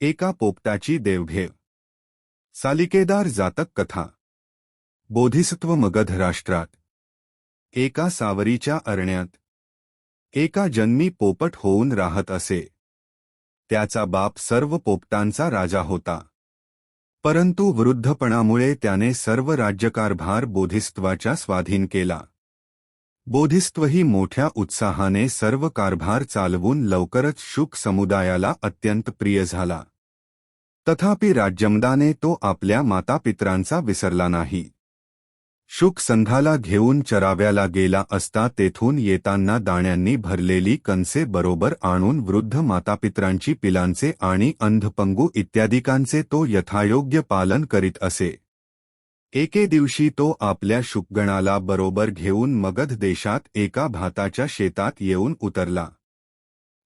एका पोपटाची देवघेव. सालिकेदार जातक कथा. बोधिसत्व मगध राष्ट्रात. एका सावरीच्या अरण्यात. एका जन्मी पोपट होऊन राहत असे. त्याचा बाप सर्व पोपटांचा राजा होता. परंतु वृद्धपणामुळे त्याने सर्व राज्यकारभार बोधिसत्वाच्या स्वाधीन केला. बोधिस्त्वही मोठ्या उत्साहाने सर्व कारभार चालवून लवकरच शुक समुदायाला अत्यंत प्रिय झाला. तथापि राज्यमदाने तो आपल्या मातापित्रांचा विसरला नाही. शुक संघाला घेऊन चराव्याला गेला असता तेथून येताना दाण्यांनी भरलेली कणसे बरोबर आणून वृद्ध मातापित्रांची पिलांचे आणि अंधपंगू इत्यादिकांचे तो यथायोग्य पालन करीत असे. एके दिवशी तो आपल्या शुकगणाला बरोबर घेऊन मगध देशात एका भाताच्या शेतात येऊन उतरला.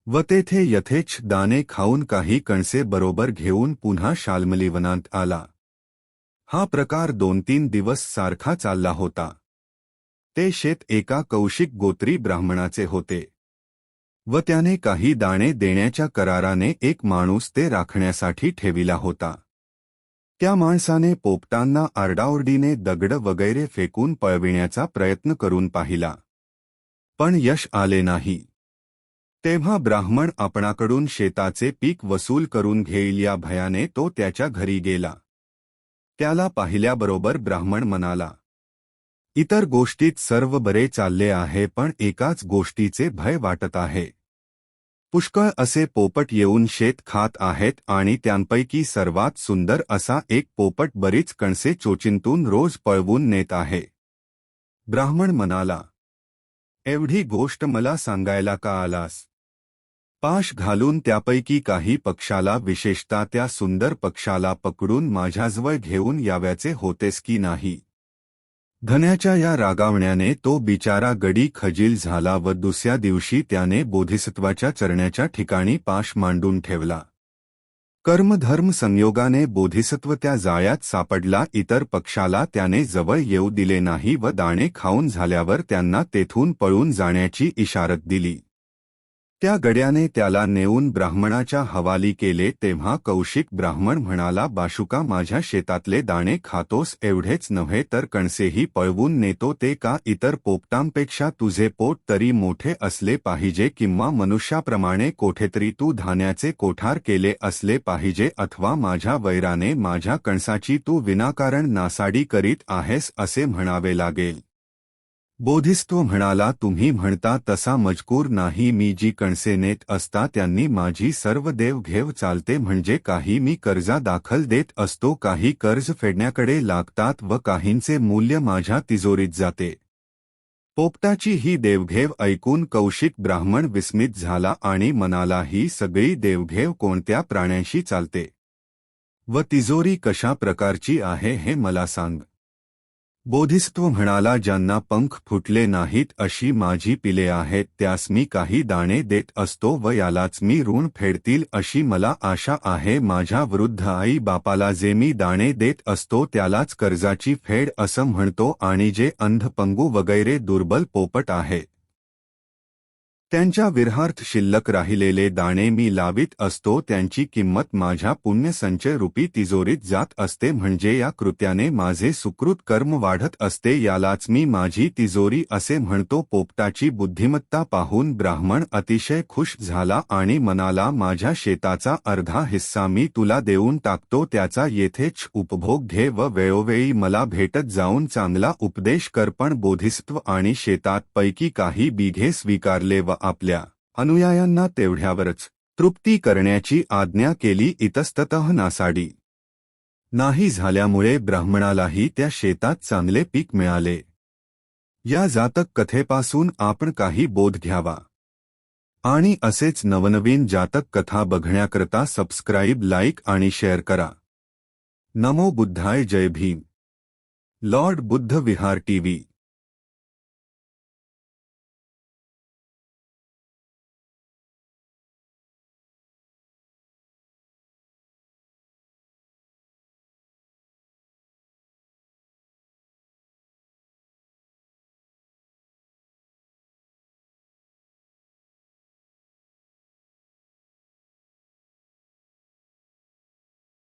व तेथे यथेच दाणे खाऊन काही कणसे बरोबर घेऊन पुन्हा शाल्मलीवनांत आला. हा प्रकार दोन तीन दिवस सारखा चालला होता. ते शेत एका कौशिक गोत्री ब्राह्मणाचे होते. व त्याने काही दाणे देण्याच्या कराराने एक माणूस ते राखण्यासाठी ठेविला होता. त्या माणसाने पोपटांना आरडाओरडीने दगड वगैरे फेकून पळविण्याचा प्रयत्न करून पाहिला. पण यश आले नाही. तेव्हा ब्राह्मण आपणाकडून शेताचे पीक वसूल करून घेईल या भयाने तो त्याच्या घरी गेला. त्याला पाहिल्याबरोबर ब्राह्मण म्हणाला इतर गोष्टीत सर्व बरे चालले आहे पण एकाच गोष्टीचे भय वाटत आहे. पुष्कळ असे पोपट येऊन शेत खात आहेत आणि त्यांपैकी सर्वात सुंदर असा एक पोपट बरीच कणसे चोचिंतून रोज पळवून नेत आहे. ब्राह्मण म्हणाला एवढी गोष्ट मला सांगायला का आलास? पाश घालून त्यापैकी काही पक्षाला विशेषतः त्या सुंदर पक्षाला पकडून माझ्याजवळ घेऊन याव्याचे होतेस की नाही? धन्याच्या या रागावण्याने तो बिचारा गडी खजील झाला व दुसऱ्या दिवशी त्याने बोधिसत्वाच्या चरण्याच्या ठिकाणी पाश मांडून ठेवला. कर्मधर्म संयोगाने बोधिसत्व त्या जाळ्यात सापडला इतर पक्षाला त्याने जवळ येऊ दिले नाही व दाणे खाऊन झाल्यावर त्यांना तेथून पळून जाण्याची इशारत दिली. त्या गड्याने त्याला नेऊन ब्राह्मणाच्या हवाली केले तेव्हा कौशिक ब्राह्मण म्हणाला बाशुका माझ्या शेतातले दाणे खातोस एवढेच नव्हे तर कणसेही पळवून नेतो ते का? इतर पोपटांपेक्षा तुझे पोट तरी मोठे असले पाहिजे किंवा मनुष्याप्रमाणे कोठेतरी तू धान्याचे कोठार केले असले पाहिजे अथवा माझ्या वैराने माझ्या कणसाची तू विनाकारण नासाडी करीत आहेस असे म्हणावे लागेल. बोधिस्तो म्हणाला तुम्ही म्हणता तसा मजकूर नाही मी जी कणसे नेत असता त्यांनी माझी सर्व देव घेव चालते म्हणजे काही मी कर्जा दाखल देत असतो काही कर्ज फेडण्याकडे लागतात व काहींचे मूल्य माझ्या तिजोरीत जाते. पोपटाची ही देवघेव ऐकून कौशिक ब्राह्मण विस्मित झाला आणि मनाला ही सगळी देवघेव कोणत्या प्राण्यांशी चालते? व तिजोरी कशा प्रकारची आहे हे मला सांग. बोधिसत्व म्हणाला ज्यांना पंख फुटले नाहीत अशी माझी पिले आहेत त्यास मी काही दाणे देत असतो व यालाच मी ऋण फेडतील अशी मला आशा आहे. माझ्या वृद्ध आई बापाला जे मी दाणे देत असतो त्यालाच कर्जाची फेड असं म्हणतो आणि जे अंधपंगू वगैरे दुर्बल पोपट आहेत त्यांच्या विरहार्थ शिल्लक राहिलेले दाणे मी लावित असतो त्यांची किंमत माझ्या पुण्यसंचय रूपी तिजोरीत जात असते म्हणजे या कृत्याने माझे सुकृत कर्म वाढत असते यालाच मी माझी तिजोरी असे म्हणतो पोपटाची बुद्धिमत्ता पाहून ब्राह्मण अतिशय खुश झाला आणि मनाला माझ्या शेताचा अर्धा हिस्सा मी तुला देऊन टाकतो त्याचा येथेच उपभोग घे व वेळोवेळी मला भेटत जाऊन चांगला उपदेश करपण बोधिस्त्व आणि शेतात पैकी काही बिघे स्वीकारले व आपल्या अनुयायांना तेवढ्यावरच तृप्ती करण्याची आज्ञा केली इतस्तत नासाडी. नाही झाल्यामुळे ब्राह्मणालाही त्या शेतात चांगले पीक मिळाले. या जातक कथेपासून आपण काही बोध घ्यावा. आणि असेच नवनवीन जातक कथा बघण्याकरता सबस्क्राईब लाईक आणि शेअर करा. नमो बुद्धाय जय Bhim. Lord Buddha Vihar TV.